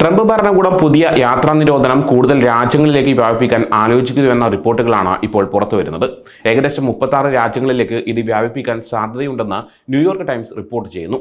Trump ഭരണകൂടം പുതിയ യാത്രാ നിരോധനം കൂടുതൽ രാജ്യങ്ങളിലേക്ക് വ്യാപിപ്പിക്കാൻ ആലോചിക്കുന്നുവെന്ന റിപ്പോർട്ടുകളാണ് ഇപ്പോൾ പുറത്തുവരുന്നത് ഏകദേശം മുപ്പത്താറ് രാജ്യങ്ങളിലേക്ക് ഇത് വ്യാപിപ്പിക്കാൻ സാധ്യതയുണ്ടെന്ന് ന്യൂയോർക്ക് ടൈംസ് റിപ്പോർട്ട് ചെയ്യുന്നു.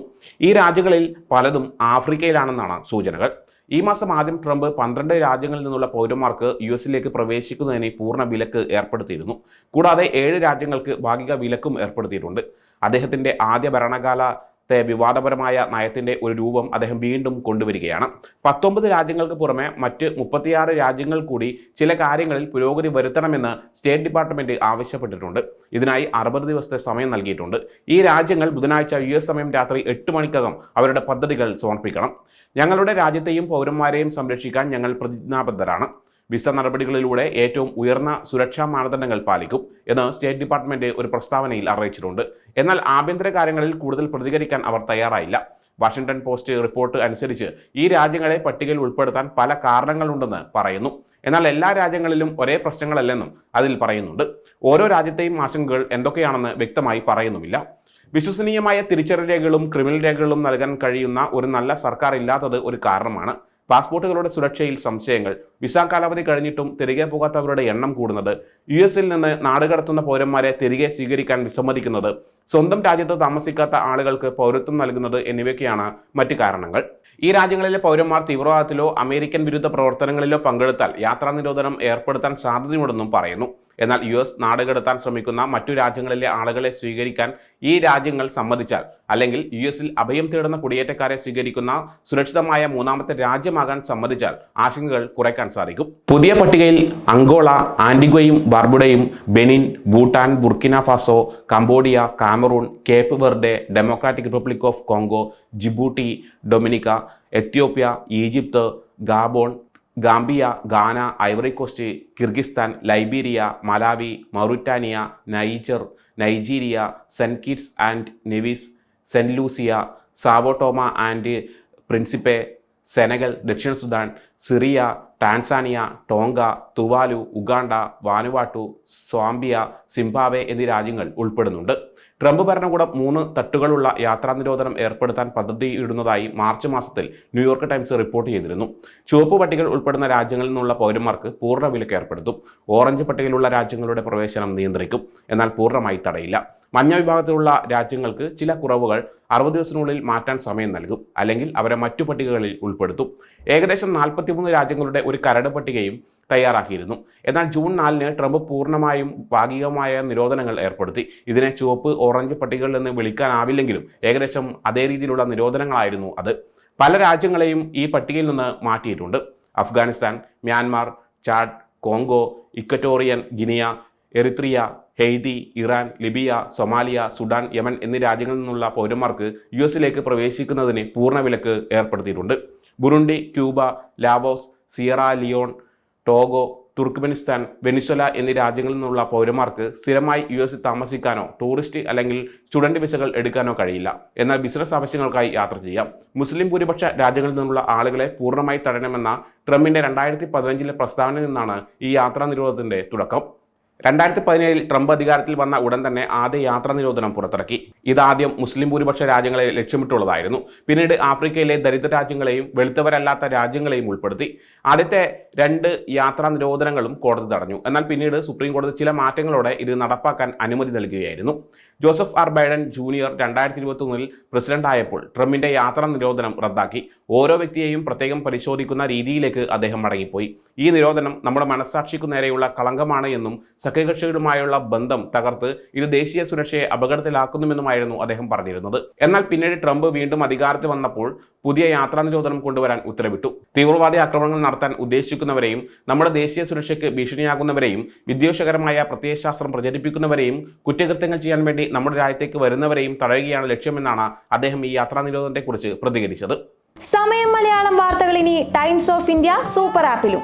ഈ രാജ്യങ്ങളിൽ പലതും ആഫ്രിക്കയിലാണെന്നാണ് സൂചനകൾ. ഈ മാസം ആദ്യം ട്രംപ് പന്ത്രണ്ട് രാജ്യങ്ങളിൽ നിന്നുള്ള പൗരന്മാർക്ക് യു എസിലേക്ക് പ്രവേശിക്കുന്നതിന് പൂർണ വിലക്ക് ഏർപ്പെടുത്തിയിരുന്നു. കൂടാതെ ഏഴ് രാജ്യങ്ങൾക്ക് ഭാഗിക വിലക്കും ഏർപ്പെടുത്തിയിട്ടുണ്ട്. അദ്ദേഹത്തിന്റെ ആദ്യ ഭരണകാലത്തെ വിവാദപരമായ നയത്തിന്റെ ഒരു രൂപം അദ്ദേഹം വീണ്ടും കൊണ്ടുവരികയാണ്. പത്തൊമ്പത് രാജ്യങ്ങൾക്ക് പുറമെ മറ്റ് മുപ്പത്തിയാറ് രാജ്യങ്ങൾ കൂടി ചില കാര്യങ്ങളിൽ പുരോഗതി വരുത്തണമെന്ന് സ്റ്റേറ്റ് ഡിപ്പാർട്ട്മെന്റ് ആവശ്യപ്പെട്ടിട്ടുണ്ട്. ഇതിനായി അറുപത് ദിവസത്തെ സമയം നൽകിയിട്ടുണ്ട്. ഈ രാജ്യങ്ങൾ ബുധനാഴ്ച യു എസ് സമയം രാത്രി എട്ട് മണിക്കകം അവരുടെ പദ്ധതികൾ സമർപ്പിക്കണം. ഞങ്ങളുടെ രാജ്യത്തെയും പൗരന്മാരെയും സംരക്ഷിക്കാൻ ഞങ്ങൾ പ്രതിജ്ഞാബദ്ധരാണ്. വിസ നടപടികളിലൂടെ ഏറ്റവും ഉയർന്ന സുരക്ഷാ മാനദണ്ഡങ്ങൾ പാലിക്കും എന്ന് സ്റ്റേറ്റ് ഡിപ്പാർട്ട്മെന്റ് ഒരു പ്രസ്താവനയിൽ അറിയിച്ചിട്ടുണ്ട്. എന്നാൽ ആഭ്യന്തര കാര്യങ്ങളിൽ കൂടുതൽ പ്രതികരിക്കാൻ അവർ തയ്യാറായില്ല. വാഷിംഗ്ടൺ പോസ്റ്റ് റിപ്പോർട്ട് അനുസരിച്ച് ഈ രാജ്യങ്ങളെ പട്ടികയിൽ ഉൾപ്പെടുത്താൻ പല കാരണങ്ങളുണ്ടെന്ന് പറയുന്നു. എന്നാൽ എല്ലാ രാജ്യങ്ങളിലും ഒരേ പ്രശ്നങ്ങളല്ലെന്നും അതിൽ പറയുന്നുണ്ട്. ഓരോ രാജ്യത്തെയും ആശങ്കകൾ എന്തൊക്കെയാണെന്ന് വ്യക്തമായി പറയുന്നുമില്ല. വിശ്വസനീയമായ തിരിച്ചറി രേഖകളും ക്രിമിനൽ രേഖകളും നൽകാൻ കഴിയുന്ന ഒരു നല്ല സർക്കാർ ഇല്ലാത്തത് ഒരു കാരണമാണ്. പാസ്പോർട്ടുകളുടെ സുരക്ഷയിൽ സംശയങ്ങൾ. വിസ കാലാവധി കഴിഞ്ഞിട്ടും തിരികെ പോകാത്തവരുടെ എണ്ണം കൂടുന്നത്. യു എസിൽ നിന്ന് നാടുകടത്തുന്ന പൗരന്മാരെ തിരികെ സ്വീകരിക്കാൻ വിസമ്മതിക്കുന്നത്. സ്വന്തം രാജ്യത്ത് താമസിക്കാത്ത ആളുകൾക്ക് പൗരത്വം നൽകുന്നത് എന്നിവയൊക്കെയാണ് മറ്റ് കാരണങ്ങൾ. ഈ രാജ്യങ്ങളിലെ പൗരന്മാർ തീവ്രവാദത്തിലോ അമേരിക്കൻ വിരുദ്ധ പ്രവർത്തനങ്ങളിലോ പങ്കെടുത്താൽ യാത്രാ നിരോധനം ഏർപ്പെടുത്താൻ സാധ്യതയുണ്ടെന്നും പറയുന്നു. എന്നാൽ യു എസ് നാടുകടത്താൻ ശ്രമിക്കുന്ന മറ്റു രാജ്യങ്ങളിലെ ആളുകളെ സ്വീകരിക്കാൻ ഈ രാജ്യങ്ങൾ സമ്മതിച്ചാൽ അല്ലെങ്കിൽ യു എസിൽ അഭയം തേടുന്ന കുടിയേറ്റക്കാരെ സ്വീകരിക്കുന്ന സുരക്ഷിതമായ മൂന്നാമത്തെ രാജ്യമാകാൻ സമ്മതിച്ചാൽ ആശങ്കകൾ കുറയ്ക്കാൻ സാധിക്കും. പുതിയ പട്ടികയിൽ അങ്കോള ആന്റിഗ്വയും ബാർബുഡയും Benin Bhutan Burkina Faso Cambodia Cameroon Cape Verde Democratic Republic of Congo Djibouti Dominica Ethiopia Egypt Gabon Gambia Ghana Ivory Coast Kyrgyzstan Liberia Malawi Mauritania Niger Nigeria Saint Kitts and Nevis Saint Lucia Sao Tome and Principe Senegal ദക്ഷിണ Sudan Syria Tanzania Tonga Tuvalu Uganda Vanuatu Zambia Zimbabwe എന്നീ രാജ്യങ്ങൾ ഉൾപ്പെടുന്നുണ്ട്. Trump ഭരണകൂടം മൂന്ന് തട്ടുകളുള്ള യാത്രാ നിരോധനം ഏർപ്പെടുത്താൻ പദ്ധതിയിടുന്നതായി മാർച്ച് മാസത്തിൽ ന്യൂയോർക്ക് ടൈംസ് റിപ്പോർട്ട് ചെയ്തിരുന്നു. ചുവപ്പ് പട്ടികയിൽ ഉൾപ്പെടുന്ന രാജ്യങ്ങളിൽ നിന്നുള്ള പൗരന്മാർക്ക് പൂർണ വിലക്ക് ഏർപ്പെടുത്തും. ഓറഞ്ച് പട്ടികയിലുള്ള രാജ്യങ്ങളുടെ പ്രവേശനം നിയന്ത്രിക്കും. എന്നാൽ പൂർണമായി തടയില്ല. മഞ്ഞ വിഭാഗത്തിലുള്ള രാജ്യങ്ങൾക്ക് ചില കുറവുകൾ അറുപത് ദിവസത്തിനുള്ളിൽ മാറ്റാൻ സമയം നൽകും അല്ലെങ്കിൽ അവരെ മറ്റു പട്ടികകളിൽ ഉൾപ്പെടുത്തും. ഏകദേശം നാൽപ്പത്തിമൂന്ന് രാജ്യങ്ങളുടെ ഒരു കരട് പട്ടികയും തയ്യാറാക്കിയിരുന്നു. എന്നാൽ ജൂൺ നാലിന് ട്രംപ് പൂർണമായും ഭാഗികമായ നിരോധനങ്ങൾ ഏർപ്പെടുത്തി. ഇതിനെ ചുവപ്പ് ഓറഞ്ച് പട്ടികകളിൽ നിന്ന് വിളിക്കാനാവില്ലെങ്കിലും ഏകദേശം അതേ രീതിയിലുള്ള നിരോധനങ്ങളായിരുന്നു അത്. പല രാജ്യങ്ങളെയും ഈ പട്ടികയിൽ നിന്ന് മാറ്റിയിട്ടുണ്ട്. Afghanistan Myanmar Chad Congo Equatorial Guinea Eritrea Haiti Iran Libya Somalia Sudan Yemen എന്നീ രാജ്യങ്ങളിൽ നിന്നുള്ള പൗരന്മാർക്ക് യു എസിലേക്ക് പ്രവേശിക്കുന്നതിന് പൂർണ വിലക്ക് ഏർപ്പെടുത്തിയിട്ടുണ്ട്. Burundi Cuba Laos Sierra Leone Togo Turkmenistan Venezuela എന്നീ രാജ്യങ്ങളിൽ നിന്നുള്ള പൗരന്മാർക്ക് സ്ഥിരമായി യു എസിൽ താമസിക്കാനോ ടൂറിസ്റ്റ് അല്ലെങ്കിൽ സ്റ്റുഡന്റ് വിസകൾ എടുക്കാനോ കഴിയില്ല. എന്നാൽ ബിസിനസ് ആവശ്യങ്ങൾക്കായി യാത്ര ചെയ്യാം. മുസ്ലിം ഭൂരിപക്ഷ രാജ്യങ്ങളിൽ നിന്നുള്ള ആളുകളെ പൂർണമായി തടയണമെന്ന ട്രംപിന്റെ രണ്ടായിരത്തി പതിനഞ്ചിലെ പ്രസ്താവനയിൽ നിന്നാണ് ഈ യാത്രാ നിരോധത്തിന്റെ തുടക്കം. രണ്ടായിരത്തി പതിനേഴിൽ ട്രംപ് അധികാരത്തിൽ വന്ന ഉടൻ തന്നെ ആദ്യ യാത്രാ നിരോധനം പുറത്തിറക്കി. ഇതാദ്യം മുസ്ലിം ഭൂരിപക്ഷ രാജ്യങ്ങളെ ലക്ഷ്യമിട്ടുള്ളതായിരുന്നു. പിന്നീട് ആഫ്രിക്കയിലെ ദരിദ്ര രാജ്യങ്ങളെയും വെളുത്തവരല്ലാത്ത രാജ്യങ്ങളെയും ഉൾപ്പെടുത്തി. ആദ്യത്തെ രണ്ട് യാത്രാ നിരോധനങ്ങളും കോടതി തടഞ്ഞു. എന്നാൽ പിന്നീട് സുപ്രീം കോടതി ചില മാറ്റങ്ങളോടെ ഇത് നടപ്പാക്കാൻ അനുമതി നൽകുകയായിരുന്നു. Joseph R. ബൈഡൻ ജൂനിയർ രണ്ടായിരത്തി ഇരുപത്തി ഒന്നിൽ പ്രസിഡന്റ് ആയപ്പോൾ ട്രംപിന്റെ യാത്രാ നിരോധനം റദ്ദാക്കി. ഓരോ വ്യക്തിയെയും പ്രത്യേകം പരിശോധിക്കുന്ന രീതിയിലേക്ക് അദ്ദേഹം മടങ്ങിപ്പോയി. ഈ നിരോധനം നമ്മുടെ മനസ്സാക്ഷിക്കു നേരെയുള്ള കളങ്കമാണ് എന്നും സഖ്യകക്ഷികളുമായുള്ള ബന്ധം തകർത്ത് ഇത് ദേശീയ സുരക്ഷയെ അപകടത്തിലാക്കുന്നുമെന്നുമായിരുന്നു അദ്ദേഹം പറഞ്ഞിരുന്നത്. എന്നാൽ പിന്നീട് ട്രംപ് വീണ്ടും അധികാരത്തിൽ വന്നപ്പോൾ പുതിയ യാത്രാ നിരോധനം കൊണ്ടുവരാൻ ഉത്തരവിട്ടു. തീവ്രവാദി ആക്രമണങ്ങൾ നടത്താൻ ഉദ്ദേശിക്കുന്നവരെയും നമ്മുടെ ദേശീയ സുരക്ഷയ്ക്ക് ഭീഷണിയാകുന്നവരെയും വിദ്വേഷകരമായ പ്രത്യയശാസ്ത്രം പ്രചരിപ്പിക്കുന്നവരെയും കുറ്റകൃത്യങ്ങൾ ചെയ്യാൻ വേണ്ടി നമ്മുടെ രാജ്യത്തേക്ക് വരുന്നവരെയും തടയുകയാണ് ലക്ഷ്യമെന്നാണ് അദ്ദേഹം ഈ യാത്രാ നിരോധനത്തെക്കുറിച്ച് പ്രതികരിച്ചത്. സമയം മലയാളം വാർത്തകൾ ഇനി ടൈംസ് ഓഫ് ഇന്ത്യ സൂപ്പർ ആപ്പിലും